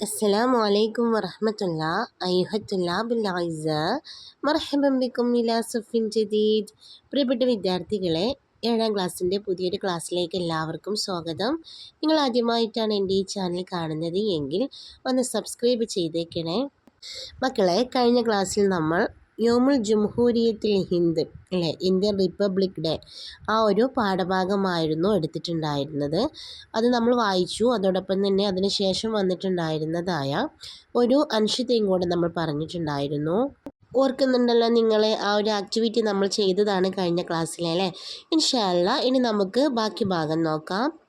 السلام عليكم ورحمة الله أيها الطلاب الأعزاء مرحبا بكم إلى صف جديد പ്രിയപ്പെട്ട വിദ്യാർത്ഥികളെ ഏഴാം ക്ലാസ്സിൻ്റെ പുതിയൊരു ക്ലാസ്സിലേക്ക് എല്ലാവർക്കും സ്വാഗതം നിങ്ങൾ ആദ്യമായിട്ടാണ് എൻ്റെ ഈ ചാനൽ കാണുന്നത് എങ്കിൽ ഒന്ന് സബ്സ്ക്രൈബ് ചെയ്തേക്കണേ മക്കളെ കഴിഞ്ഞ ക്ലാസ്സിൽ നമ്മൾ യോമുൽ ജംഹൂരിയത്തിൽ ഹിന്ദ് അല്ലേ ഇന്ത്യൻ റിപ്പബ്ലിക് ഡേ ആ ഒരു പാഠഭാഗമായിരുന്നു എടുത്തിട്ടുണ്ടായിരുന്നത്. അത് നമ്മൾ വായിച്ചു. അതോടൊപ്പം തന്നെ അതിന് ശേഷം വന്നിട്ടുണ്ടായിരുന്നതായ ഒരു അൻഷത്തെയും കൂടെ നമ്മൾ പറഞ്ഞിട്ടുണ്ടായിരുന്നു. ഓർക്കുന്നുണ്ടല്ലോ നിങ്ങളെ ആ ഒരു ആക്ടിവിറ്റി നമ്മൾ ചെയ്തതാണ് കഴിഞ്ഞ ക്ലാസ്സിലെ അല്ലേ? ഇൻഷാല്ല ഇനി നമുക്ക് ബാക്കി ഭാഗം നോക്കാം.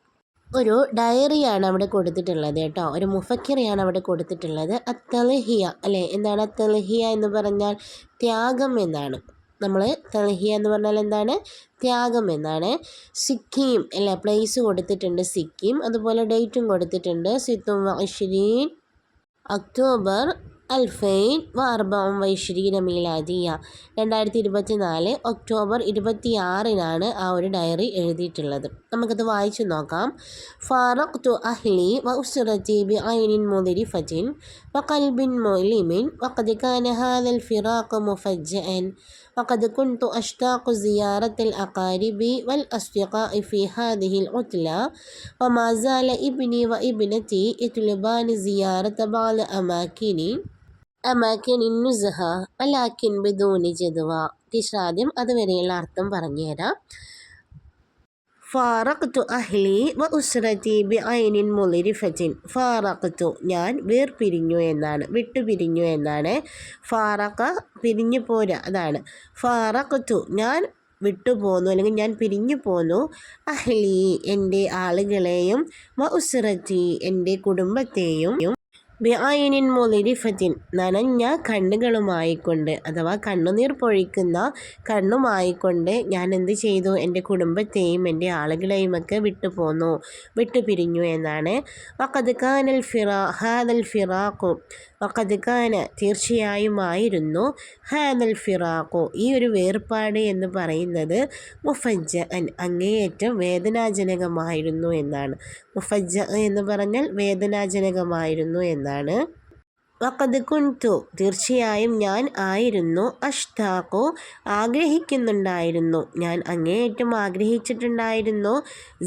ഒരു ഡയറിയാണ് അവിടെ കൊടുത്തിട്ടുള്ളത് കേട്ടോ. ഒരു മുഫക്കിറിയാണ് അവിടെ കൊടുത്തിട്ടുള്ളത്. അത്തലഹിയ അല്ലേ? എന്താണ് അത്തലഹിയ എന്ന് പറഞ്ഞാൽ ത്യാഗം എന്നാണ്. നമ്മൾ തലഹിയ എന്ന് പറഞ്ഞാൽ എന്താണ്? ത്യാഗം എന്നാണ്. സിക്കിം അല്ലേ? പ്ലേസ് കൊടുത്തിട്ടുണ്ട് സിക്കിം. അതുപോലെ ഡേറ്റും കൊടുത്തിട്ടുണ്ട്. സിത്തും അശ്രീൻ ഒക്ടോബർ അൽഫൈൻ വാർബം വൈശ്രീന മീലാദിയ രണ്ടായിരത്തി ഇരുപത്തി നാല് ഒക്ടോബർ ഇരുപത്തിയാറിനാണ് ആ ഒരു ഡയറി എഴുതിയിട്ടുള്ളത് നമുക്കത് വായിച്ചു നോക്കാം ഫാറഖ് തു അഹ്ലി വ ഉസ്റത്തി ബി ഐനിൻ മുദിരിഫത്തിൻ വ കൽബിൻ മൊലിമിൻ വഖദ് കാന ഹാദൽ ഫിറാഖ് മുഫജ്ജഅൻ وقد كنت أشتاق زيارة الأقارب والأصدقاء في هذه العطلة وما زال ابني وابنتي يطلبان زيارة بعض أماكن അമാക്കനിൻ നുസഹ അലാക്കിൻ ബിദൂനി ജതുവ ടീച്ചർ ആദ്യം അതുവരെയുള്ള അർത്ഥം പറഞ്ഞുതരാം. ഫാറഖ്തു അഹ്ലി വ ഉസ്രതി ബി ഐനിൻ മുലിരിഫത്തിൻ ഫാറഖ്തു ഞാൻ വേർപിരിഞ്ഞു എന്നാണ് വിട്ടുപിരിഞ്ഞു എന്നാണ്. ഫാറഖ പിരിഞ്ഞു പോരാ അതാണ്. ഫാറഖ്തു ഞാൻ വിട്ടുപോന്നു അല്ലെങ്കിൽ ഞാൻ പിരിഞ്ഞു പോന്നു. അഹ്ലി എന്റെ ആളുകളെയും വ ഉസ്രതി എന്റെ കുടുംബത്തെയും ബിആയിനിൻ മുലിരിഫത്തിൻ നനഞ്ഞ കണ്ണുകളുമായിക്കൊണ്ട് അഥവാ കണ്ണുനീർ പൊഴിക്കുന്ന കണ്ണുമായിക്കൊണ്ട് ഞാൻ എന്ത് ചെയ്തു? എന്റെ കുടുംബത്തെയും എന്റെ ആളുകളെയും ഒക്കെ വിട്ടുപോന്നു. വിട്ടുപിരിഞ്ഞു എന്നാണ്. വഖദ് ഖാനൽ ഫിറാ ഹാദൽ ഫിറാഖു. വഖദ് തീർച്ചയായും ആയിരുന്നു ഹാദൽ ഫിറാഖു ഈ ഒരു വേർപാട് എന്ന് പറയുന്നത് മുഫജ്ജ അൻ അങ്ങേയറ്റം വേദനാജനകമായിരുന്നു എന്നാണ്. മുഫജ്ജ എന്ന് പറഞ്ഞാൽ വേദനാജനകമായിരുന്നു എന്നാണ്. വക്കത് കുൻതു തീർച്ചയായും ഞാൻ ആയിരുന്നു. അഷ്താഖു ആഗ്രഹിക്കുന്നുണ്ടായിരുന്നു. ഞാൻ അങ്ങേയറ്റം ആഗ്രഹിച്ചിട്ടുണ്ടായിരുന്നു.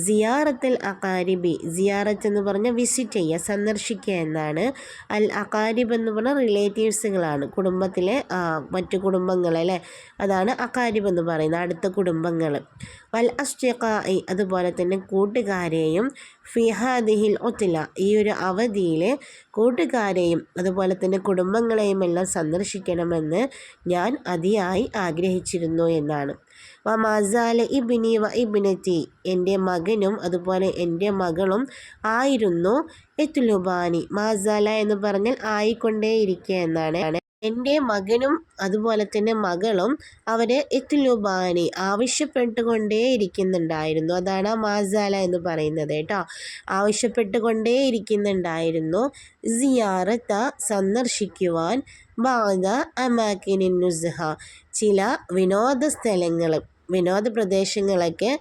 സിയാറത്തിൽ അക്കാരിബി സിയാറത്ത് എന്ന് പറഞ്ഞാൽ വിസിറ്റ് ചെയ്യുക സന്ദർശിക്കുക എന്നാണ്. അൽ അക്കാരിബ് എന്ന് പറഞ്ഞാൽ റിലേറ്റീവ്സുകളാണ് കുടുംബത്തിലെ മറ്റു കുടുംബങ്ങൾ അല്ലേ അതാണ് അക്കാരിബ് എന്ന് പറയുന്നത്. അടുത്ത കുടുംബങ്ങൾ. വൽ അസ്റ്റിഖായി അതുപോലെ തന്നെ കൂട്ടുകാരെയും ഫിഹാദിഹിൽ ഒത്തില ഈ ഒരു അവധിയിൽ കൂട്ടുകാരെയും അതുപോലെ തന്നെ കുടുംബങ്ങളെയും എല്ലാം സന്ദർശിക്കണമെന്ന് ഞാൻ അതിയായി ആഗ്രഹിച്ചിരുന്നു എന്നാണ്. വ മസാല ഇബിനി വ ഇബിനത്തി എന്റെ മകനും അതുപോലെ എന്റെ മകളും ആയിരുന്നു എത്തുലുബാനി മാസാല എന്ന് പറഞ്ഞാൽ ആയിക്കൊണ്ടേയിരിക്കുക എന്നാണ്. എന്റെ മകനും അതുപോലെ തന്നെ മകളും അവർ എത്തിലുബാനി ആവശ്യപ്പെട്ടുകൊണ്ടേ ഇരിക്കുന്നുണ്ടായിരുന്നു അതാണ് മാസാല എന്ന് പറയുന്നത് കേട്ടോ. ആവശ്യപ്പെട്ടുകൊണ്ടേ ഇരിക്കുന്നുണ്ടായിരുന്നു സിയാറത്ത സന്ദർശിക്കുവാൻ ബാധ അമാക്കിനുസഹ ചില വിനോദ സ്ഥലങ്ങൾ വിനോദ പ്രദേശങ്ങളൊക്കെ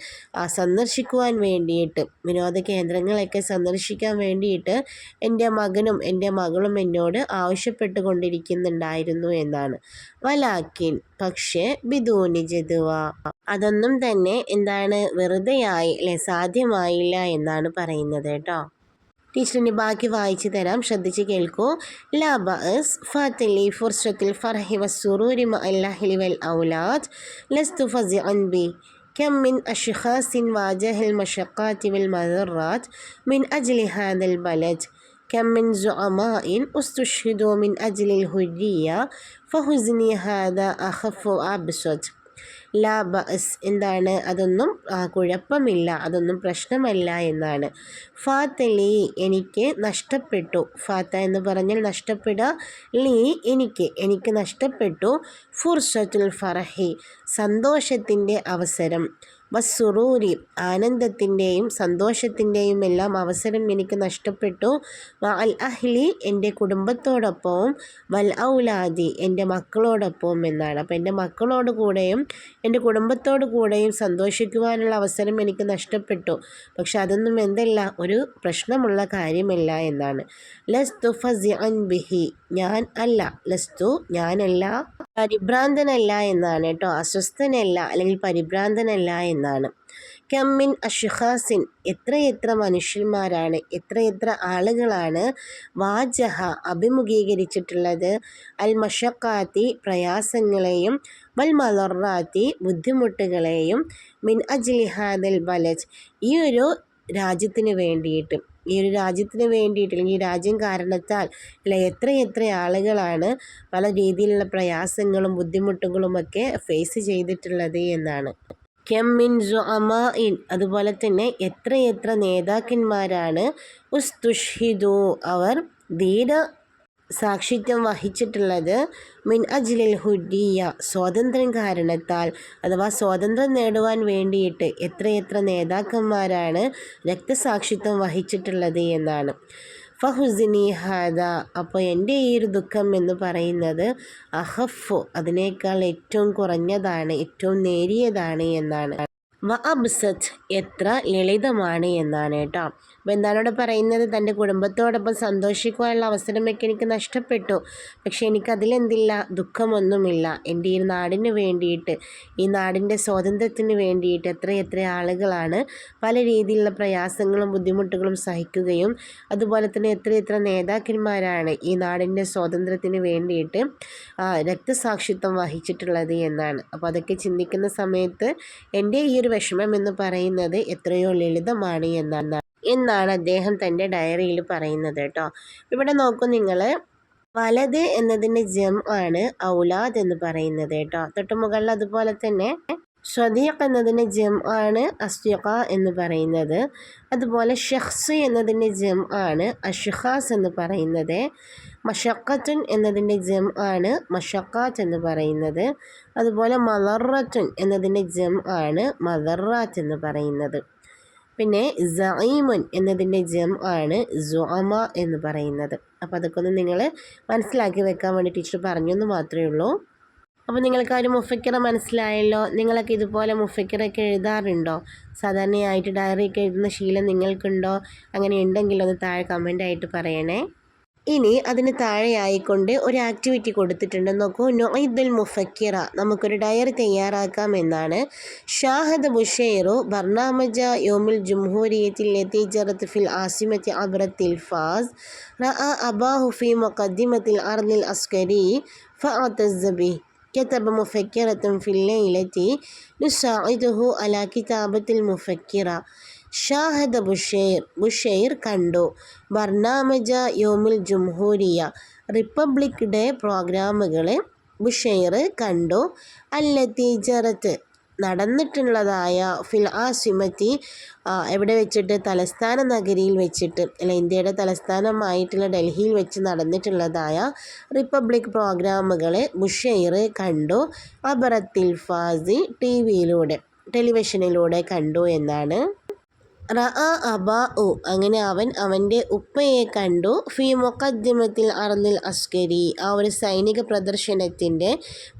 സന്ദർശിക്കുവാൻ വേണ്ടിയിട്ട് വിനോദ കേന്ദ്രങ്ങളൊക്കെ സന്ദർശിക്കാൻ വേണ്ടിയിട്ട് എന്റെ മകനും എന്റെ മകളും എന്നോട് ആവശ്യപ്പെട്ടു കൊണ്ടിരിക്കുന്നുണ്ടായിരുന്നു എന്നാണ്. വലാക്കിൻ പക്ഷേ ബിദൂനി ജതുവ. അതൊന്നും തന്നെ എന്താണ് വെറുതെയായി അല്ലെ സാധ്യമായില്ല എന്നാണ് പറയുന്നത് കേട്ടോ. ടീച്ചറിന് ബാക്കി വായിച്ചു തരാം ശ്രദ്ധിച്ച് കേൾക്കൂ ലാ ബഅസ് ഫാത്തലി ഫുർസത്തിൽ ഫർഹി വസ്സുറൂരി മഅല്ലഹലി വൽ ഔലാദ് ലസ്തു ഫസിഅൻ ബി كم من أشخاص واجه المشقات والمضرات من أجل هذا البلد كم من زعماء استشهدوا من أجل الهدية فحزني هذا أخف وأبسط ലാ ബസ് എന്താണ്? അതൊന്നും കുഴപ്പമില്ല. അതൊന്നും പ്രശ്നമല്ല എന്നാണ്. ഫാത്തലി എനിക്ക് നഷ്ടപ്പെട്ടു. ഫാത്ത എന്ന് പറഞ്ഞാൽ നഷ്ടപ്പെടുക. ലീ എനിക്ക് എനിക്ക് നഷ്ടപ്പെട്ടു. ഫുർസത്തുൽ ഫറഹി സന്തോഷത്തിന്റെ അവസരം. വസ്സുറൂരി. ആനന്ദത്തിന്റെയും സന്തോഷത്തിന്റെയും എല്ലാം അവസരം എനിക്ക് നഷ്ടപ്പെട്ടു. വൽ അഹ്ലി എന്റെ കുടുംബത്തോടൊപ്പവും വൽ ഔലാദി എന്റെ മക്കളോടൊപ്പവും എന്നാണ്. അപ്പോൾ എന്റെ മക്കളോട് കൂടെയും എന്റെ കുടുംബത്തോട് കൂടെയും സന്തോഷിക്കുവാനുള്ള അവസരം എനിക്ക് നഷ്ടപ്പെട്ടു. പക്ഷെ അതൊന്നും എന്തല്ല ഒരു പ്രശ്നമുള്ള കാര്യമല്ല എന്നാണ്. ലസ്തു ഫസിഅൻ ബിഹി. ഞാൻ അല്ല. ലസ്തു ഞാനല്ല. പരിഭ്രാന്തനല്ല എന്നാണ് കേട്ടോ. അസ്വസ്ഥനല്ല അല്ലെങ്കിൽ പരിഭ്രാന്തനല്ല എന്നാണ് കമ്മിൻ അഷുഹാസിൻ എത്രയെത്ര മനുഷ്യന്മാരാണ് എത്രയെത്ര ആളുകളാണ് വാജഹ അഭിമുഖീകരിച്ചിട്ടുള്ളത്. അൽ മഷക്കാത്തി പ്രയാസങ്ങളെയും വൽ മലറാത്തി ബുദ്ധിമുട്ടുകളെയും മിൻ അജ്ലിഹാദൽ ബലജ് ഈ ഒരു രാജ്യത്തിന് വേണ്ടിയിട്ട് ഈ ഒരു രാജ്യത്തിന് വേണ്ടിയിട്ട് അല്ലെങ്കിൽ ഈ രാജ്യം കാരണത്താൽ അല്ല എത്ര എത്ര ആളുകളാണ് പല രീതിയിലുള്ള പ്രയാസങ്ങളും ബുദ്ധിമുട്ടുകളുമൊക്കെ ഫേസ് ചെയ്തിട്ടുള്ളത് എന്നാണ്. കെമ്മിൻ ഇൻ. അതുപോലെ തന്നെ എത്രയെത്ര നേതാക്കന്മാരാണ് ഉസ്തുഷിദു അവർ ധീര സാക്ഷിത്വം വഹിച്ചിട്ടുള്ളത് മിൻ അജ്ലിൽ ഹുഡിയ സ്വാതന്ത്ര്യം കാരണത്താൽ അഥവാ സ്വാതന്ത്ര്യം നേടുവാൻ വേണ്ടിയിട്ട് എത്രയെത്ര നേതാക്കന്മാരാണ് രക്തസാക്ഷിത്വം വഹിച്ചിട്ടുള്ളത് എന്നാണ്. ഫഹുസിനി ഹാദ. അപ്പോൾ എന്റെ ഈ ഒരു ദുഃഖം എന്ന് പറയുന്നത് അഹഫു അതിനേക്കാൾ ഏറ്റവും കുറഞ്ഞതാണ് ഏറ്റവും നേരിയതാണ് എന്നാണ്. വ അബ്സത്ത് എത്ര ലളിതമാണ് എന്നാണ് കേട്ടോ. അപ്പോൾ പറയുന്നത്? തന്റെ കുടുംബത്തോടൊപ്പം സന്തോഷിക്കുവാനുള്ള അവസരമൊക്കെ എനിക്ക് നഷ്ടപ്പെട്ടു. പക്ഷേ എനിക്കതിലെന്തില്ല? ദുഃഖമൊന്നുമില്ല. എന്റെ ഈ നാടിന് വേണ്ടിയിട്ട് ഈ നാടിന്റെ സ്വാതന്ത്ര്യത്തിന് വേണ്ടിയിട്ട് എത്ര എത്ര ആളുകളാണ് പല രീതിയിലുള്ള പ്രയാസങ്ങളും ബുദ്ധിമുട്ടുകളും സഹിക്കുകയും അതുപോലെ തന്നെ എത്ര എത്ര നേതാക്കന്മാരാണ് ഈ നാടിന്റെ സ്വാതന്ത്ര്യത്തിന് വേണ്ടിയിട്ട് രക്തസാക്ഷിത്വം വഹിച്ചിട്ടുള്ളത് എന്നാണ്. അപ്പോൾ അതൊക്കെ ചിന്തിക്കുന്ന സമയത്ത് എന്റെ ഈ ഒരു വിഷമം എന്ന് പറയുന്നത് എത്രയോ ലളിതമാണ് എന്നാണ്. എന്നാണ് അദ്ദേഹം തന്റെ ഡയറിയിൽ പറയുന്നത് കേട്ടോ. ഇവിടെ നോക്കൂ നിങ്ങൾ വലത് എന്നതിന്റെ ജം ആണ് ഔലാദ് എന്ന് പറയുന്നത് കേട്ടോ. തൊട്ട് മുകളിൽ അതുപോലെ തന്നെ ഷദീഖ് എന്നതിന്റെ ജം ആണ് അസ്യഖ എന്ന് പറയുന്നത്. അതുപോലെ ഷെഹ്സ് എന്നതിന്റെ ജം ആണ് അഷുഹാസ് എന്ന് പറയുന്നത്. മഷക്കത്തുൻ എന്നതിന്റെ ജം ആണ് മഷക്കാത്ത് എന്ന് പറയുന്നത്. അതുപോലെ മലറത്തുൻ എന്നതിന്റെ ജം ആണ് മദറാത്ത് എന്ന് പറയുന്നത്. പിന്നെ സൈമുൻ എന്നതിന്റെ ജം ആണ് സുഅമ എന്ന് പറയുന്നത്. അപ്പോൾ അതൊക്കെ ഒന്ന് നിങ്ങൾ മനസ്സിലാക്കി വെക്കാൻ വേണ്ടി ടീച്ചർ പറഞ്ഞു എന്ന് മാത്രമേ ഉള്ളൂ. അപ്പോൾ നിങ്ങൾക്ക് ആ ഒരു മുഫക്കിറ മനസ്സിലായല്ലോ? നിങ്ങളൊക്കെ ഇതുപോലെ മുഫക്കിറൊക്കെ എഴുതാറുണ്ടോ? സാധാരണയായിട്ട് ഡയറിയൊക്കെ എഴുതുന്ന ശീലം നിങ്ങൾക്കുണ്ടോ? അങ്ങനെ ഉണ്ടെങ്കിൽ ഒന്ന് താഴെ കമന്റായിട്ട് പറയണേ. ഇനി അതിന് താഴെയായിക്കൊണ്ട് ഒരു ആക്ടിവിറ്റി കൊടുത്തിട്ടുണ്ട് നോക്കൂ നൊയ്ദുൽ മുഫക്കിറ നമുക്കൊരു ഡയറി തയ്യാറാക്കാം എന്നാണ് ഷാഹദ് ബുഷൈറു ബർണാമജ യോമുൽ ജംഹൂരിയത്തിൽ നതീജറത്ത് ഫിൽ ആസിമത്തി അബ്രത്തിൽ ഫാസ് റഅ അബാഹു ഫി മുഖദ്ദിമത്തിൽ അർനിൽ അസ്കരി فأعتز به كتب مفكرة في الليلة نساعده على كتابة المفكرة ഷാഹദ ബുഷൈർ ബുഷൈർ കണ്ടു. ബർണാമജ യോമിൽ ജംഹൂരിയ റിപ്പബ്ലിക് ഡേ പ്രോഗ്രാമുകളെ ബുഷൈർ കണ്ടു. അല്ലത്തി ജറത്ത് നടന്നിട്ടുള്ളതായ ഫിൽ ആസിമത്തി എവിടെ വെച്ചിട്ട്? തലസ്ഥാന നഗരിയിൽ വെച്ചിട്ട് അല്ല ഇന്ത്യയുടെ തലസ്ഥാനമായിട്ടുള്ള ഡൽഹിയിൽ വെച്ച് നടന്നിട്ടുള്ളതായ റിപ്പബ്ലിക് പ്രോഗ്രാമുകളെ ബുഷൈർ കണ്ടു. അബറത്തിൽ ഫാസി ടി വിയിലൂടെ ടെലിവിഷനിലൂടെ കണ്ടു എന്നാണ് റഅ അബാ ഉ. അങ്ങനെ അവൻ അവന്റെ ഉപ്പയെ കണ്ടു. ഫി മുഖദ്ദിമത്തിൽ അർന്നിൽ അസ്കരി. ആ ഒരു സൈനിക പ്രദർശനത്തിന്റെ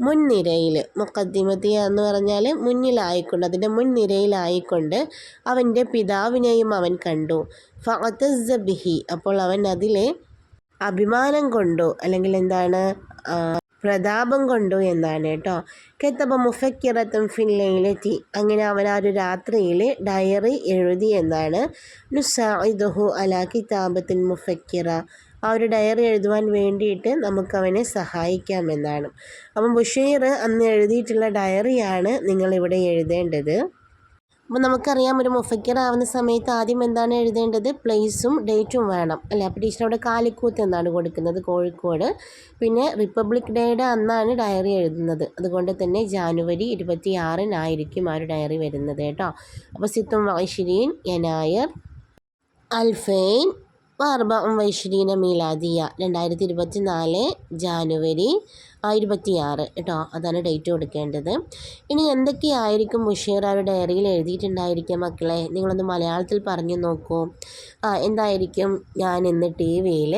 മുൻനിരയിൽ. മുഖദ്ദിമത്തി എന്ന് പറഞ്ഞാൽ മുന്നിലായിക്കൊണ്ട് അതിന്റെ മുൻനിരയിലായിക്കൊണ്ട് അവന്റെ പിതാവിനെയും അവൻ കണ്ടു. ഫഅത്തസ് ബിഹി. അപ്പോൾ അവൻ അതിലെ അഭിമാനം കൊണ്ടു. അല്ലെങ്കിൽ എന്താണ് പ്രതാപം കൊണ്ടു എന്നാണ് കേട്ടോ. കെത്തപ്പം മുഫക്കിറത്തും ഫില്ലയിലെത്തി. അങ്ങനെ അവൻ ആ ഒരു രാത്രിയിൽ ഡയറി എഴുതി എന്നാണ്. നുസാഹു അല കിതാബത്തിൻ മുഫക്കിറ. ആ ഒരു ഡയറി എഴുതുവാൻ വേണ്ടിയിട്ട് നമുക്കവനെ സഹായിക്കാമെന്നാണ് അപ്പം ബുഷീർ അന്ന് എഴുതിയിട്ടുള്ള ഡയറിയാണ് നിങ്ങളിവിടെ എഴുതേണ്ടത്. അപ്പോൾ നമുക്കറിയാം ഒരു മുഫക്കർ ആവുന്ന സമയത്ത് ആദ്യം എന്താണ് എഴുതേണ്ടത്? പ്ലേസും ഡേറ്റും വേണം. അല്ലേ? അപ്പോൾ ടീച്ചർ അവിടെ കാലിക്കൂത്ത് എന്നാണ് കൊടുക്കുന്നത് കോഴിക്കോട്. പിന്നെ റിപ്പബ്ലിക് ഡേയുടെ അന്നാണ് ഡയറി എഴുതുന്നത്. അതുകൊണ്ട് തന്നെ ജാനുവരി ഇരുപത്തി ആറിനായിരിക്കും ആ ഒരു ഡയറി വരുന്നത് കേട്ടോ. അപ്പോൾ സിത്തും വൈശ്രീൻ യനായർ അൽഫൈൻ വാർബ വൈശ്രീന മീലാദിയ. രണ്ടായിരത്തി ഇരുപത്തി നാല് ജാനുവരി ഇരുപത്തിയാറ് കേട്ടോ അതാണ് ഡേറ്റ് കൊടുക്കേണ്ടത്. ഇനി എന്തൊക്കെയായിരിക്കും മുഷീർ ആ ഡയറിയിൽ എഴുതിയിട്ടുണ്ടായിരിക്കുക മക്കളെ? നിങ്ങളൊന്ന് മലയാളത്തിൽ പറഞ്ഞു നോക്കൂ. ആ എന്തായിരിക്കും? ഞാൻ ഇന്ന് ടി വിയിൽ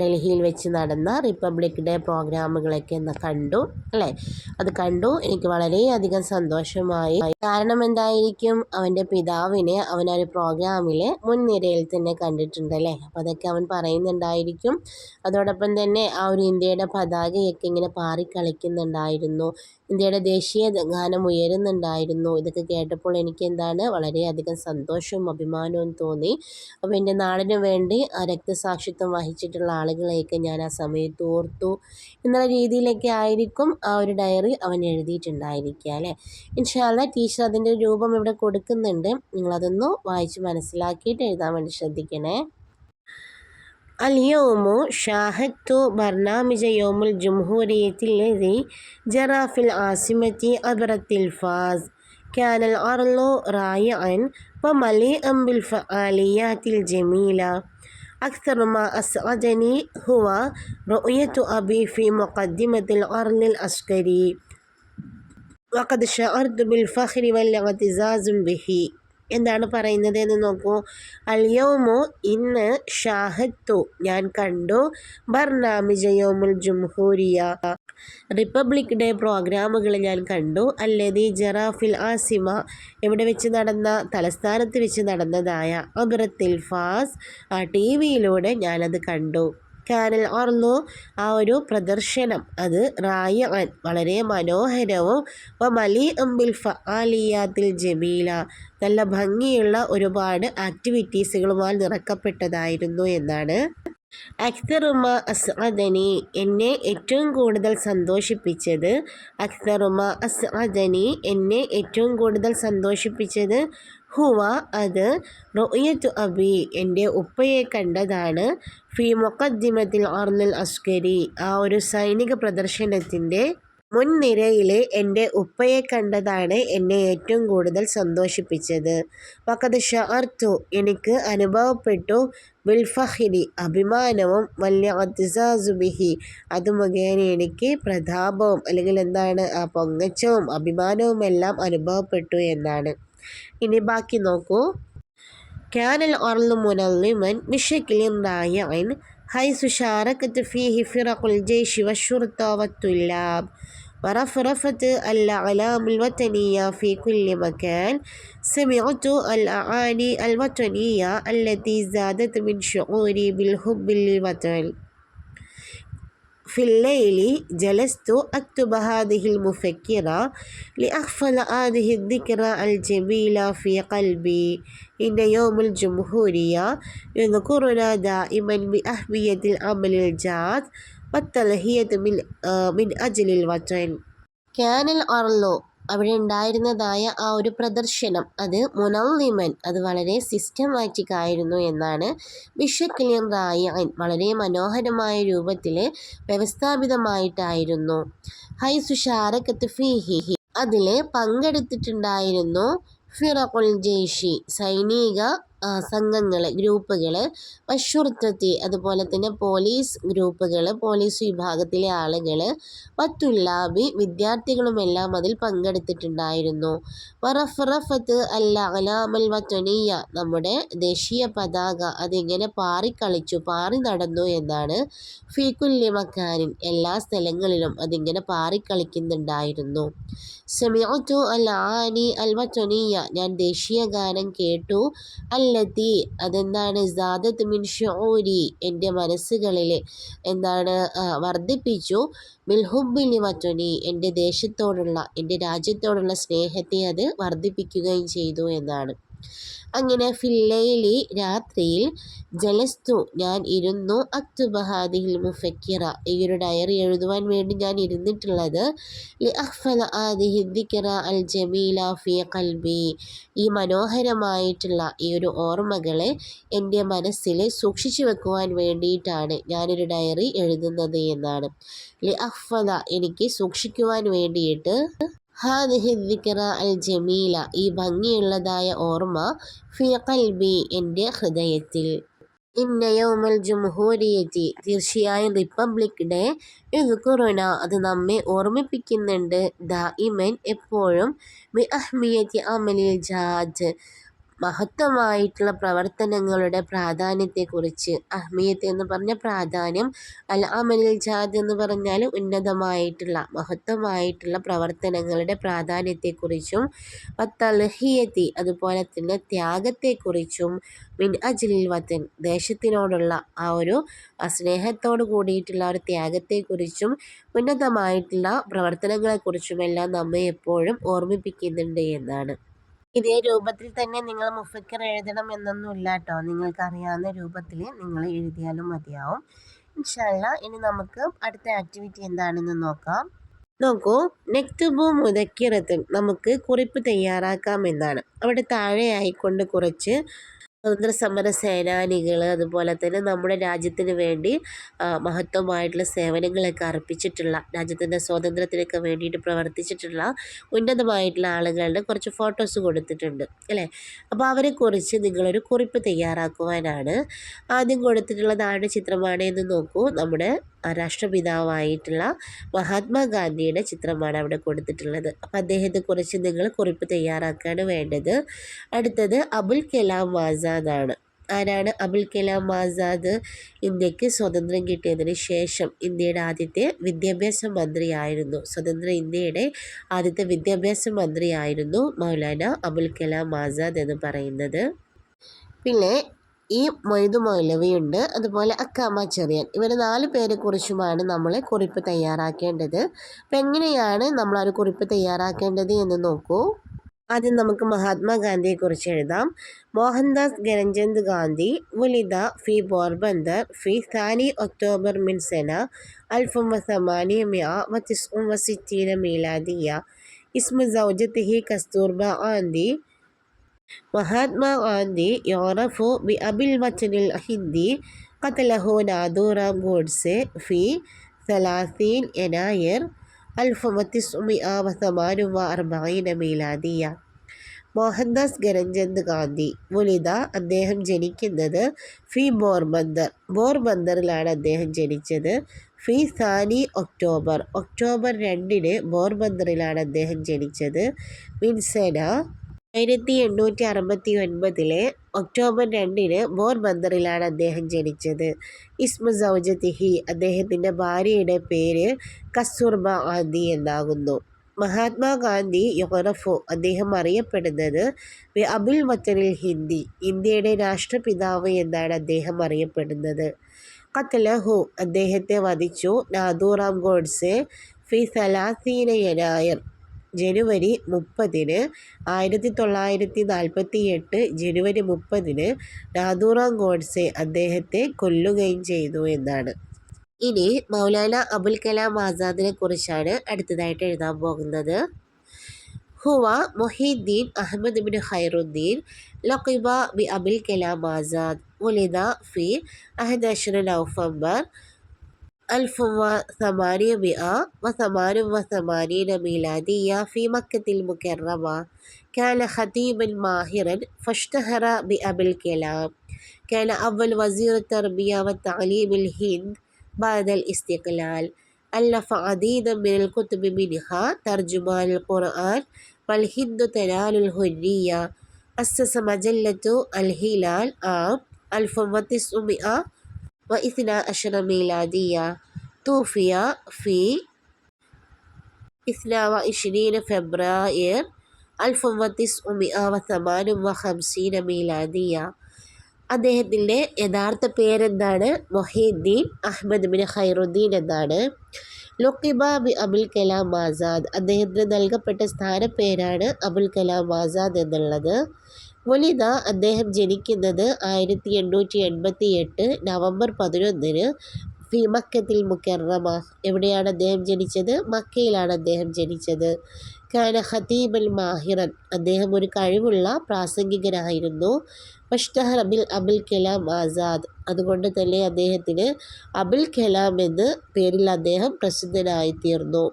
ഡൽഹിയിൽ വെച്ച് നടന്ന റിപ്പബ്ലിക് ഡേ പ്രോഗ്രാമുകളൊക്കെ കണ്ടു അല്ലേ? അത് കണ്ടു. എനിക്ക് വളരെയധികം സന്തോഷമായി. കാരണം എന്തായിരിക്കും? അവന്റെ പിതാവിനെ അവൻ ആ ഒരു പ്രോഗ്രാമിൽ മുൻനിരയിൽ തന്നെ കണ്ടിട്ടുണ്ട് അല്ലേ? അപ്പോൾ അതൊക്കെ അവൻ പറയുന്നുണ്ടായിരിക്കും. അതോടൊപ്പം തന്നെ ആ ഒരു ഇന്ത്യയുടെ പതാകയൊക്കെ ഇങ്ങനെ പാറി കളിക്കുന്നുണ്ടായിരുന്നു ഇന്ത്യയുടെ ദേശീയ ഗാനം ഉയരുന്നുണ്ടായിരുന്നു. ഇതൊക്കെ കേട്ടപ്പോൾ എനിക്ക് എന്താണ് വളരെയധികം സന്തോഷവും അഭിമാനവും തോന്നി. അപ്പോൾ എന്റെ നാടിന് വേണ്ടി ആ രക്തസാക്ഷിത്വം വഹിച്ചിട്ടുള്ള ആളുകളെയൊക്കെ ഞാൻ ആ സമയത്ത് ഓർത്തു. എന്നുള്ള രീതിയിലൊക്കെ ആയിരിക്കും ആ ഒരു ഡയറി അവൻ എഴുതിയിട്ടുണ്ടായിരിക്കുക അല്ലേ? ഇൻഷാല്ല ടീച്ചർ അതിന്റെ രൂപം ഇവിടെ കൊടുക്കുന്നുണ്ട്. നിങ്ങളതൊന്ന് വായിച്ച് മനസ്സിലാക്കിയിട്ട് എഴുതാൻ വേണ്ടി ശ്രദ്ധിക്കണേ. اليوم شاهدت برنامج يوم الجمهورية الذي جرى في العاصمة عبر التلفاز كان الأرض رائعا ومليئا بالفعاليات الجميلة. أكثر ما أسعدني هو رؤية أبي في مقدمة الأرض العسكري. وقد شعرت بالفخر والاعتزاز به. എന്താണ് പറയുന്നത് എന്ന് നോക്കൂ. അൽയോമോ ഇന്ന് ഷാഹത്തു. ഞാൻ കണ്ടു. ബർനാമിജയോമുൽ ജുംഹൂരിയ. റിപ്പബ്ലിക് ഡേ പ്രോഗ്രാമുകൾ ഞാൻ കണ്ടു. അല്ലതി ജറാഫിൽ ആസിമ. എവിടെ വെച്ച് നടന്ന തലസ്ഥാനത്ത് വെച്ച് നടന്നതായ അബ്രത്തിൽ ഫാസ് ആ ടി വിയിലൂടെ ഞാനത് കണ്ടു. കാനൽ ഓർന്നു ആ ഒരു പ്രദർശനം. അത് റായ വളരെ മനോഹരവും മലി അമ്പിൽ ഫാലിയാത്തിൽ ജമീല. നല്ല ഭംഗിയുള്ള ഒരുപാട് ആക്ടിവിറ്റീസുകളുമായി നിറക്കപ്പെട്ടതായിരുന്നു എന്നാണ്. അക്തറുമ അസ്അദനി എന്നെ ഏറ്റവും കൂടുതൽ സന്തോഷിപ്പിച്ചത്. അക്തറുമ അസ്അദനി എന്നെ ഏറ്റവും കൂടുതൽ സന്തോഷിപ്പിച്ചത് ഹുവ അത് റൊയ്യത്തു അബി എന്റെ ഉപ്പയെ കണ്ടതാണ്. ഫി മൊക്കദ്ദിമത്തിൽ ആർന്നൽ അസ്കരി ആ ഒരു സൈനിക പ്രദർശനത്തിന്റെ മുൻനിരയിലെ എന്റെ ഉപ്പയെ കണ്ടതാണ് എന്നെ ഏറ്റവും കൂടുതൽ സന്തോഷിപ്പിച്ചത്. വക്കത് ഷാർത്തു എനിക്ക് അനുഭവപ്പെട്ടു. ബിൽഫഹിരി അഭിമാനവും വലിയ അതിസാസുബിഹി അത് മുഖേന എനിക്ക് പ്രതാപവും അല്ലെങ്കിൽ എന്താണ് ആ പൊങ്ങച്ചവും അഭിമാനവുമെല്ലാം അനുഭവപ്പെട്ടു എന്നാണ്. ഇനി ബാക്കി നോക്കൂ كان الأرض منظما بشكل رائع حيث شاركت فيه فرق الجيش والشرطة والطلاب ورفرفت الأعلام الوطنية في كل مكان سمعت الأعاني الوطنية التي زادت من شعوري بالحب للوطن في الليل جلست أكتب هذه المفكرة لأحفظ هذه الذكرى الجميلة في قلبي. إن يوم الجمهورية يذكرنا دائما بأهمية العمل الجاد والتلهية من, آه من أجل الوطن. كان الأرلو. അവിടെ ഉണ്ടായിരുന്നതായ ആ ഒരു പ്രദർശനം അത് മുനല്ലിമൻ അത് വളരെ സിസ്റ്റമാറ്റിക് ആയിരുന്നു എന്നാണ് ബിഷക്ലിയൻ റായൻ വളരെ മനോഹരമായ രൂപത്തിൽ വ്യവസ്ഥാപിതമായിട്ടായിരുന്നു. ഹൈ സുഷാരക്കത്ത് ഫിഹി അതിൽ പങ്കെടുത്തിട്ടുണ്ടായിരുന്നു ഫിറഖുൽ ജെയ്ഷി സൈനിക സംഘങ്ങൾ ഗ്രൂപ്പുകൾ വഷുർത്തത്തി അതുപോലെ തന്നെ പോലീസ് ഗ്രൂപ്പുകൾ പോലീസ് വിഭാഗത്തിലെ ആളുകൾ വത്തുല്ലാബി വിദ്യാർത്ഥികളുമെല്ലാം അതിൽ പങ്കെടുത്തിട്ടുണ്ടായിരുന്നു. വറഫറഫത്ത് അല്ല അലാമൽ വത്വനീയ നമ്മുടെ ദേശീയ പതാക അതിങ്ങനെ പാറിക്കളിച്ചു പാറി നടന്നു എന്നാണ് ഫീക്കുല്യ മക്കാനിൻ എല്ലാ സ്ഥലങ്ങളിലും അതിങ്ങനെ പാറിക്കളിക്കുന്നുണ്ടായിരുന്നു. സെമിയോറ്റു അൽ ആനി അൽ വത്വനീയ ഞാൻ ദേശീയ ഗാനം കേട്ടു. അൽ അല്ലത്തി അതെന്താണ്? സാദത്ത് മിൻ ഷോരി എന്റെ മനസ്സുകളിൽ എന്താണ് വർദ്ധിപ്പിച്ചു. മിൽഹുബിലി മറ്റുനി എന്റെ ദേശത്തോടുള്ള എന്റെ രാജ്യത്തോടുള്ള സ്നേഹത്തെ അത് വർദ്ധിപ്പിക്കുകയും ചെയ്തു എന്നാണ്. അങ്ങനെ ഫില്ലൈലി രാത്രിയിൽ ജലസ്തു ഞാൻ ഇരുന്നു. അക്തുബഹാദിഹിൽ മുഫക്കിറ. ഈ ഒരു ഡയറി എഴുതുവാൻ വേണ്ടി ഞാൻ ഇരുന്നിട്ടുള്ളത്. അൽ ജമീല ഫി കൽബി ഈ മനോഹരമായിട്ടുള്ള ഈ ഒരു ഓർമ്മകളെ എന്റെ മനസ്സിൽ സൂക്ഷിച്ചു വെക്കുവാൻ വേണ്ടിയിട്ടാണ് ഞാനൊരു ഡയറി എഴുതുന്നത് എന്നാണ്. ലി അഹ്ഫല എനിക്ക് സൂക്ഷിക്കുവാൻ വേണ്ടിയിട്ട് ഹാദിഹി ദിക്ര അൽ ജമീല ഈ ഭംഗിയുള്ളതായ ഓർമ്മ ഫി കൽബി എന്റെ ഹൃദയത്തിൽ. ഇന്ന യൗമൽ ജംഹൂരിയത്തി തീർച്ചയായും റിപ്പബ്ലിക് ഡേ. ഇത് കൊറോണ അത് നമ്മെ ഓർമ്മിപ്പിക്കുന്നുണ്ട്. ദ ഇമൻ എപ്പോഴും ബി അഹ്മിയത്തി അമലിൽ ജാദ് മഹത്വമായിട്ടുള്ള പ്രവർത്തനങ്ങളുടെ പ്രാധാന്യത്തെക്കുറിച്ച് അഹ്മിയത്ത് എന്ന് പറഞ്ഞ പ്രാധാന്യം അൽ അമലിൽ ജാദ് എന്ന് പറഞ്ഞാൽ ഉന്നതമായിട്ടുള്ള മഹത്വമായിട്ടുള്ള പ്രവർത്തനങ്ങളുടെ പ്രാധാന്യത്തെക്കുറിച്ചും വത്തൽഹിയത്തി അതുപോലെ തന്നെ ത്യാഗത്തെക്കുറിച്ചും മിൻ അജ്ലിൽ വത്തൻ ദേശത്തിനോടുള്ള ആ ഒരു സ്നേഹത്തോട് കൂടിയിട്ടുള്ള ഒരു ത്യാഗത്തെക്കുറിച്ചും ഉന്നതമായിട്ടുള്ള പ്രവർത്തനങ്ങളെക്കുറിച്ചുമെല്ലാം നമ്മെ എപ്പോഴും ഓർമ്മിപ്പിക്കുന്നുണ്ട് എന്നാണ്. ഇതേ രൂപത്തിൽ തന്നെ നിങ്ങൾ മുഫക്കർ എഴുതണം എന്നൊന്നുമില്ല കേട്ടോ നിങ്ങൾക്കറിയാവുന്ന രൂപത്തിൽ നിങ്ങൾ എഴുതിയാലും മതിയാവും. ഇൻഷല്ല ഇനി നമുക്ക് അടുത്ത ആക്ടിവിറ്റി എന്താണെന്ന് നോക്കാം. നോക്കൂ നെക്തുബു മുതക്കിറത്തും നമുക്ക് കുറിപ്പ് തയ്യാറാക്കാം എന്നാണ്. അവിടെ താഴെയായിക്കൊണ്ട് കുറച്ച് സ്വതന്ത്ര സമര സേനാനികൾ അതുപോലെ തന്നെ നമ്മുടെ രാജ്യത്തിന് വേണ്ടി മഹത്വമായിട്ടുള്ള സേവനങ്ങളൊക്കെ അർപ്പിച്ചിട്ടുള്ള രാജ്യത്തിന്റെ സ്വാതന്ത്ര്യത്തിനൊക്കെ വേണ്ടിയിട്ട് പ്രവർത്തിച്ചിട്ടുള്ള ഉന്നതമായിട്ടുള്ള ആളുകളുടെ കുറച്ച് ഫോട്ടോസ് കൊടുത്തിട്ടുണ്ട് അല്ലേ? അപ്പോൾ അവരെക്കുറിച്ച് നിങ്ങളൊരു കുറിപ്പ് തയ്യാറാക്കുവാനാണ് ആദ്യം കൊടുത്തിട്ടുള്ളത് ആരുടെ ചിത്രമാണ് എന്ന് നോക്കൂ നമ്മുടെ രാഷ്ട്രപിതാവായിട്ടുള്ള മഹാത്മാഗാന്ധിയുടെ ചിത്രമാണ് അവിടെ കൊടുത്തിട്ടുള്ളത്. അപ്പോൾ അദ്ദേഹത്തെക്കുറിച്ച് നിങ്ങൾ കുറിപ്പ് തയ്യാറാക്കുകയാണ് വേണ്ടത്. അടുത്തത് അബുൽ കലാം ആസാദാണ്. ആരാണ് അബുൽ കലാം ആസാദ്? ഇന്ത്യയ്ക്ക് സ്വാതന്ത്ര്യം കിട്ടിയതിന് ശേഷം ഇന്ത്യയുടെ ആദ്യത്തെ വിദ്യാഭ്യാസ മന്ത്രിയായിരുന്നു. സ്വതന്ത്ര ഇന്ത്യയുടെ ആദ്യത്തെ വിദ്യാഭ്യാസ മന്ത്രിയായിരുന്നു മൗലാന അബുൽ കലാം ആസാദ് എന്ന് പറയുന്നത്. പിന്നെ ഈ മൊയ്തു മൗലവിയുണ്ട് അതുപോലെ അക്കാമ ചെറിയൻ. ഇവർ നാല് പേരെ കുറിച്ചുമാണ് നമ്മൾ കുറിപ്പ് തയ്യാറാക്കേണ്ടത്. അപ്പം എങ്ങനെയാണ് നമ്മൾ ആ ഒരു കുറിപ്പ് തയ്യാറാക്കേണ്ടത് എന്ന് നോക്കൂ. ആദ്യം നമുക്ക് മഹാത്മാഗാന്ധിയെക്കുറിച്ച് എഴുതാം. മോഹൻദാസ് ഗരഞ്ചന്ദ് ഗാന്ധി വുലിദ ഫി പോർബന്ദർ ഫി സാനി ഒക്ടോബർ മിൻസെന അൽഫം അൽഫും മ്യാ മിയ വത്തിസും വസിറ്റീന മീലാദിയ ഇസ്മ സൗജത്തിഹി കസ്തൂർബ ആന്തി മഹാത്മാഗാന്ധി യോറഫു ബി അബിൽ വച്ചനിൽ ഹിന്ദി قتله نادورا ഗോഡ്സെ ഫി സലാസീൻ എനായർ അൽഫ് വത്തിസുമിയ വസമാനുവ അർബീന മീലാദിയ മോഹൻദാസ് കരംചന്ദ് ഗാന്ധി മുലിത അദ്ദേഹം ജനിക്കുന്നത് ഫി ബോർബന്ദർ ബോർബന്ദറിലാണ് അദ്ദേഹം ജനിച്ചത് ഫി സാനി ഒക്ടോബർ ഒക്ടോബർ രണ്ടിന് ബോർബന്ദറിലാണ് അദ്ദേഹം ജനിച്ചത് മിൻസേന ആയിരത്തി എണ്ണൂറ്റി അറുപത്തി ഒൻപതിലെ ഒക്ടോബർ രണ്ടിന് ബോർബന്ദറിലാണ് അദ്ദേഹം ജനിച്ചത്. ഇസ്മ സൗജത്തിഹി അദ്ദേഹത്തിന്റെ ഭാര്യയുടെ പേര് കസ്തൂർബ ഗാന്ധി എന്നാകുന്നു. മഹാത്മാഗാന്ധി യൊറഫു അദ്ദേഹം അറിയപ്പെടുന്നത് അബുൽ വത്തനിൽ ഹിന്ദി ഇന്ത്യയുടെ രാഷ്ട്രപിതാവ് എന്നാണ് അദ്ദേഹം അറിയപ്പെടുന്നത്. കത്തലഹു അദ്ദേഹത്തെ വധിച്ചു. നാദൂറാം ഗോഡ്സെ ഫി സലാസീന യനായർ ജനുവരി മുപ്പതിന് ആയിരത്തി തൊള്ളായിരത്തി നാൽപ്പത്തി എട്ട് ജനുവരി മുപ്പതിന് നാദൂറാം ഗോഡ്സെ അദ്ദേഹത്തെ കൊല്ലുകയും ചെയ്തു എന്നാണ്. ഇനി മൗലാന അബുൽ കലാം ആസാദിനെ കുറിച്ചാണ് അടുത്തതായിട്ട് എഴുതാൻ പോകുന്നത്. ഹുവ മൊഹീദ്ദീൻ അഹമ്മദ് ബിൻ ഖൈറുദ്ദീൻ ലഖിബ ബി അബുൽ കലാം ആസാദ് ഉലിദ ഫി അഹദ് നവംബർ ألف وثمانمائة وثمان وثمانين ميلادية في مكة المكرمة. كان خطيبا ماهرا فاشتهر بأبي الكلام. كان أول وزير التربية والتعليم الهند بعد الاستقلال. ألف عديدا من الكتب منها ترجمان القرآن والهند تنال الحرية أسس مجلة الهلال عام 1900 വ ഇസ്ന അഷറ മീലാദിയ തൂഫിയ ഫി ഇസ്ന വ ഇഷ്രീന ഫെബ്രായർ അൽഫം വ തിസ് ഉമിഅ വ സമാനും അദ്ദേഹത്തിന്റെ യഥാർത്ഥ പേരെന്താണ്? മൊഹീദ്ദീൻ അഹമ്മദ് ബിൻ ഖൈറുദ്ദീൻ എന്നാണ്. ലൊക്കിബ ബി അബുൽ കലാം ആസാദ്. അദ്ദേഹത്തിന് നൽകപ്പെട്ട സ്ഥാനപ്പേരാണ് അബുൽ കലാം ആസാദ് എന്നുള്ളത്. വനിത അദ്ദേഹം ജനിക്കുന്നത് ആയിരത്തി എണ്ണൂറ്റി എൺപത്തി എട്ട് നവംബർ പതിനൊന്നിന് ഫി മക്കത്തിൽ മുക്കറമ എവിടെയാണ് അദ്ദേഹം ജനിച്ചത്? മക്കയിലാണ് അദ്ദേഹം ജനിച്ചത്. കാന ഹതീബൽ മാഹിറൻ. അദ്ദേഹം ഒരു കഴിവുള്ള പ്രാസംഗികനായിരുന്നു. പഷ്തഹർ അബിൽ അബുൽ കലാം ആസാദ്. അതുകൊണ്ട് തന്നെ അദ്ദേഹത്തിന് അബുൽ കലാം എന്ന് പേരിൽ അദ്ദേഹം പ്രസിദ്ധനായിത്തീർന്നു.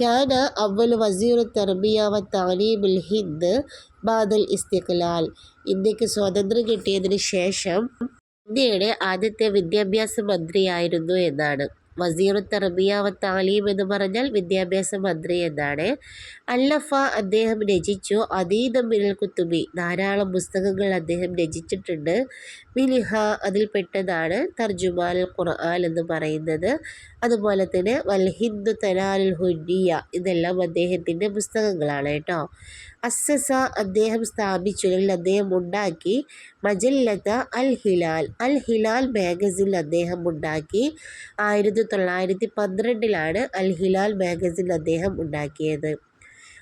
കാന അവൽ വസീർ തർബിയാവ വ ഹിന്ദ് ബാദൽ ഇസ്തിഖ്ലാൽ. ഇന്ത്യയ്ക്ക് സ്വാതന്ത്ര്യം കിട്ടിയതിന് ശേഷം ഇന്ത്യയുടെ ആദ്യത്തെ വിദ്യാഭ്യാസ മന്ത്രിയായിരുന്നു എന്നാണ്. വസീറു തർബിയ വ താലീം എന്ന് പറഞ്ഞാൽ വിദ്യാഭ്യാസ മന്ത്രി എന്നാണ്. അല്ലഫ അദ്ദേഹം രചിച്ചു അതീതം മിനൽ കുത്തുബി. ധാരാളം പുസ്തകങ്ങൾ അദ്ദേഹം രചിച്ചിട്ടുണ്ട്. മിലിഹ അതിൽപ്പെട്ടതാണ് തർജുമാൽ ഖുർആൻ എന്ന് പറയുന്നത്. അതുപോലെ തന്നെ വൽ ഹിന്ദു തനാലുൽ ഹുന്നിയ ഇതെല്ലാം അദ്ദേഹത്തിന്റെ പുസ്തകങ്ങളാണ് കേട്ടോ. അസ്സസ അദ്ദേഹം സ്ഥാപിച്ചു. അല്ലെങ്കിൽ അദ്ദേഹം ഉണ്ടാക്കി മജല്ലത അൽ ഹിലാൽ. അൽ ഹിലാൽ മാഗസിൻ അദ്ദേഹം ഉണ്ടാക്കി. ആയിരത്തി തൊള്ളായിരത്തി പന്ത്രണ്ടിലാണ് അൽ ഹിലാൽ മാഗസിൻ അദ്ദേഹം ഉണ്ടാക്കിയത്.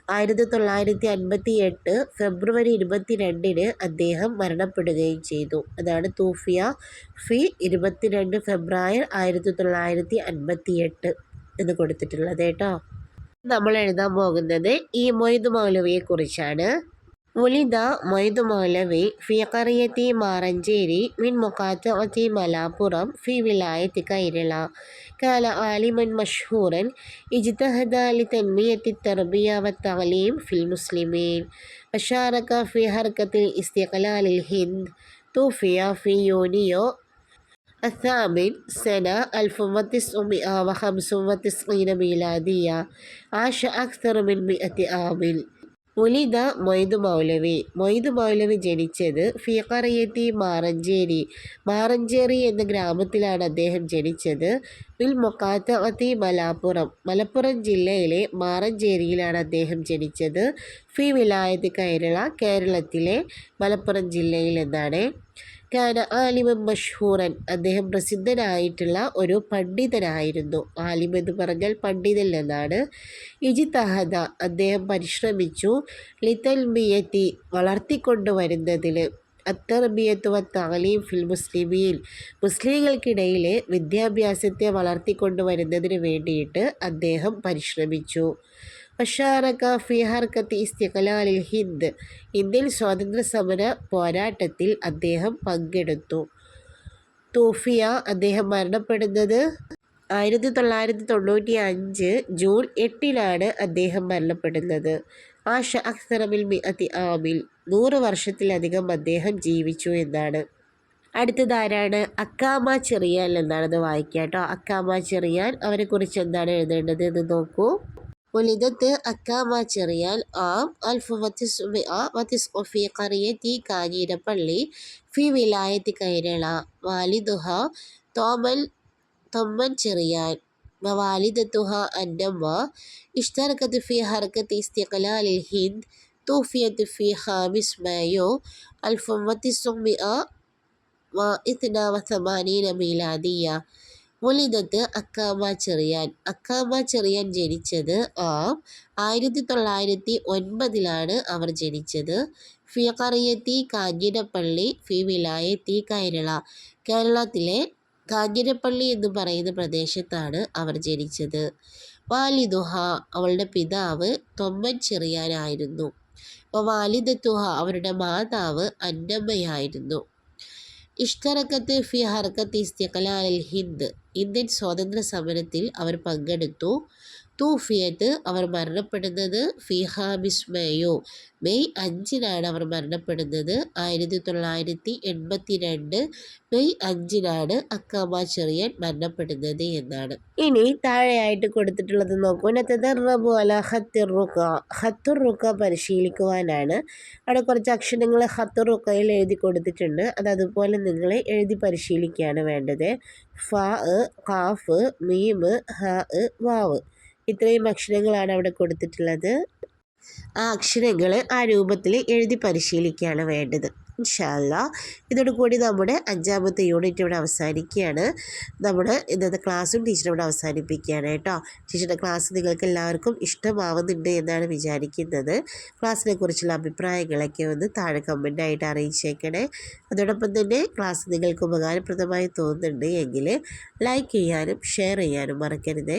ആയിരത്തി തൊള്ളായിരത്തി അൻപത്തി എട്ട് ഫെബ്രുവരി ഇരുപത്തി രണ്ടിന് അദ്ദേഹം മരണപ്പെടുകയും ചെയ്തു. അതാണ് തൂഫിയ ഫി ഇരുപത്തിരണ്ട് ഫെബ്രുവരി ആയിരത്തി തൊള്ളായിരത്തി അൻപത്തി എട്ട് എന്ന് കൊടുത്തിട്ടുള്ളത് കേട്ടോ. നമ്മൾ എഴുതാൻ പോകുന്നത് ഈ മൊയ്ത് മൗലവിയെ കുറിച്ചാണ് ولد ميد مولوي في قرية مارنجيري من مقاطعة ملاپورم في ولاية كيرلا كان عالما مشهورا اجتهد لتنمية التربية والتعليم في المسلمين. وشارك في حركة الاستقلال الهند. توفي في يونيو الثامن سنة 1995 ميلادية. عاش أكثر من مئة عام ഉലിദ മൊയ്തു മൗലവി. മൊയ്തു മൗലവി ജനിച്ചത് ഫീഖറിയത്തി മാറഞ്ചേരി. മാറഞ്ചേരി എന്ന ഗ്രാമത്തിലാണ് അദ്ദേഹം ജനിച്ചത്. വിൽ മൊക്കാത്തത്തി മലാപ്പുറം. മലപ്പുറം ജില്ലയിലെ മാറഞ്ചേരിയിലാണ് അദ്ദേഹം ജനിച്ചത്. ഫി വിലായത്ത് കൈരള കേരളത്തിലെ മലപ്പുറം ജില്ലയിൽ എന്നാണ്. കാന ആലിമൻ മഷ്ഹൂറൻ. അദ്ദേഹം പ്രസിദ്ധനായിട്ടുള്ള ഒരു പണ്ഡിതനായിരുന്നു. ആലിം എന്ന് പറഞ്ഞാൽ പണ്ഡിതൻ എന്നാണ്. ഇജിത്തഹദ അദ്ദേഹം പരിശ്രമിച്ചു. ലിത്തൽ മിയത്തി വളർത്തിക്കൊണ്ടുവരുന്നതിൽ അത്തർബിയത്വ താലീം ഫിൽ മുസ്ലിമീൻ. മുസ്ലിങ്ങൾക്കിടയിലെ വിദ്യാഭ്യാസത്തെ വളർത്തിക്കൊണ്ടുവരുന്നതിന് വേണ്ടിയിട്ട് അദ്ദേഹം പരിശ്രമിച്ചു. വഷാറക ഫി ഹർക്കത്ത് ഇസ്തിഖലാലിൽ ഹിന്ദ്. ഇന്ത്യൻ സ്വാതന്ത്ര്യ സമര പോരാട്ടത്തിൽ അദ്ദേഹം പങ്കെടുത്തു. തോഫിയ അദ്ദേഹം മരണപ്പെടുന്നത് ആയിരത്തി തൊള്ളായിരത്തി തൊണ്ണൂറ്റി അഞ്ച് ജൂൺ എട്ടിലാണ് അദ്ദേഹം മരണപ്പെടുന്നത്. ആഷ അക്സറമിൽ അതി ആമിൽ നൂറ് വർഷത്തിലധികം അദ്ദേഹം ജീവിച്ചു എന്നാണ്. അടുത്തതാരാണ്? അക്കാമ ചെറിയാൻ എന്നാണത് വായിക്കുക കേട്ടോ. അക്കാമ ചെറിയാൻ അവരെക്കുറിച്ച് എന്താണ് എഴുതേണ്ടത് എന്ന് നോക്കൂ. ولدت أكاما ചെറിയാൽ ആം ألف وتسعمائة وتسع في قرية കാഞ്ഞിരപ്പള്ളി في ولاية കേരള والدها തോമൽ തൊമ്മൻ ചെറിയാൻ ووالدتها النمى اشتركت في حركة استقلال الهند توفيت في خامس مايو ألف وتسعمائة واثنى وثمانين ميلادية മുലിദത്ത് അക്കാമ ചെറിയാൻ. അക്കാമ ചെറിയാൻ ജനിച്ചത് ആം ആയിരത്തി തൊള്ളായിരത്തി ഒൻപതിലാണ് അവർ ജനിച്ചത്. ഫി കറിയത്തി കാഞ്ഞിരപ്പള്ളി ഫി വിലായത്തി കേരള. കേരളത്തിലെ കാഞ്ഞിരപ്പള്ളി എന്ന് പറയുന്ന പ്രദേശത്താണ് അവർ ജനിച്ചത്. വാലിദുഹ അവളുടെ പിതാവ് തൊമ്മൻ ചെറിയാനായിരുന്നു. അപ്പോൾ വാലിദത്തുഹ അവരുടെ മാതാവ് അന്നമ്മയായിരുന്നു. ഇഷ്തറക്കത്ത് ഫി ഹർക്കത്ത് ഇസ്തിഖലാൽ ഹിന്ദ്. ഇന്ത്യൻ സ്വാതന്ത്ര്യ സമരത്തിൽ അവർ പങ്കെടുത്തു. തൂഫിയത്ത് അവർ മരണപ്പെടുന്നത് ഫിഹാബിസ്മയോ മെയ് അഞ്ചിനാണ് അവർ മരണപ്പെടുന്നത്. ആയിരത്തി തൊള്ളായിരത്തി എൺപത്തി രണ്ട് മെയ് അഞ്ചിനാണ് അക്കാമ ചെറിയൻ മരണപ്പെടുന്നത് എന്നാണ്. ഇനി താഴെയായിട്ട് കൊടുത്തിട്ടുള്ളത് നോക്കൂ. അല ഹത്തുർ റുക്ക പരിശീലിക്കുവാനാണ്. അവിടെ കുറച്ച് അക്ഷരങ്ങൾ ഹത്തുർ റുക്കയിൽ എഴുതി കൊടുത്തിട്ടുണ്ട്. അത് അതുപോലെ നിങ്ങൾ എഴുതി പരിശീലിക്കുകയാണ് വേണ്ടത്. ഫ കാഫ് മീമ് ഹ വാവ്. ഇത്രയും അക്ഷരങ്ങളാണ് അവിടെ കൊടുത്തിട്ടുള്ളത്. ആ അക്ഷരങ്ങൾ ആ രൂപത്തിൽ എഴുതി പരിശീലിക്കുകയാണ് വേണ്ടത്. ഇൻഷാല്ല ഇതോടുകൂടി നമ്മുടെ അഞ്ചാമത്തെ യൂണിറ്റ് ഇവിടെ അവസാനിക്കുകയാണ്. നമ്മുടെ ഇന്നത്തെ ക്ലാസ്സും ടീച്ചർ ഇവിടെ അവസാനിപ്പിക്കുകയാണ് കേട്ടോ. ടീച്ചറുടെ ക്ലാസ് നിങ്ങൾക്ക് എല്ലാവർക്കും ഇഷ്ടമാവുന്നുണ്ട് എന്നാണ് വിചാരിക്കുന്നത്. ക്ലാസ്സിനെ കുറിച്ചുള്ള അഭിപ്രായങ്ങളൊക്കെ ഒന്ന് താഴെ കമന്റായിട്ട് അറിയിച്ചേക്കണേ. അതോടൊപ്പം തന്നെ ക്ലാസ് നിങ്ങൾക്ക് ഉപകാരപ്രദമായി തോന്നുന്നുണ്ട് എങ്കിൽ ലൈക്ക് ചെയ്യാനും ഷെയർ ചെയ്യാനും മറക്കരുത്.